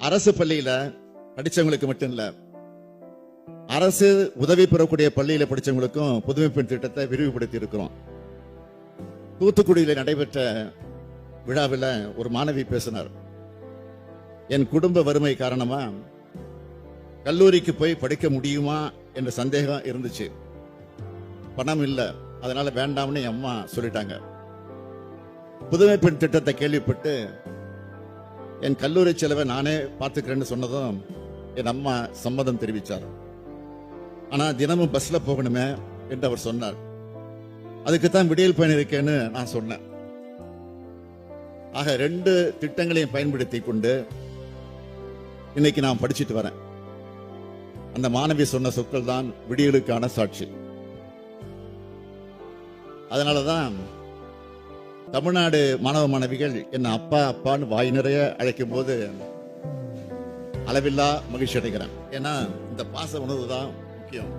அரசு பள்ளியில படிச்சவங்களுக்கு மட்டும் இல்ல அரசு உதவி பெறக்கூடிய பள்ளியில படிச்சவங்களுக்கும் புதுமை பெண் திட்டத்தை விரிவுபடுத்தி இருக்கிறோம் தூத்துக்குடியில நடைபெற்ற விழாவில் ஒரு மாணவி பேசினார். என் குடும்ப வறுமை காரணமா கல்லூரிக்கு போய் படிக்க முடியுமா என்ற சந்தேகம் இருந்துச்சு. பணம் இல்லை அதனால வேண்டாம்னு என் அம்மா சொல்லிட்டாங்க. புதுமை பெண் திட்டத்தை கேள்விப்பட்டு என் கல்லூரி செலவை நானே பார்த்துக்கிறேன்னு சொன்னதும் என் அம்மா சம்மதம் தெரிவித்தார் ஆனால் தினமும் பஸ்ஸில் போகணுமே என்று அவர் சொன்னார். அதுக்கு தான் விடியல் பயன் இருக்கேன்னு நான் சொன்னேன். ஆக ரெண்டு திட்டங்களையும் பயன்படுத்தி கொண்டு இன்னைக்கு நான் படிச்சுட்டு வரேன். அந்த மாணவி சொன்ன சொற்கள் தான் விடியலுக்கான சாட்சி. அதனாலதான் தமிழ்நாடு மாணவ மாணவிகள் என்ன அப்பா அப்பான்னு வாய் நிறைய அழைக்கும் போது அளவில்லா மகிழ்ச்சி அடைகிறேன். ஏன்னா இந்த பாச உணர்வு தான் முக்கியம்.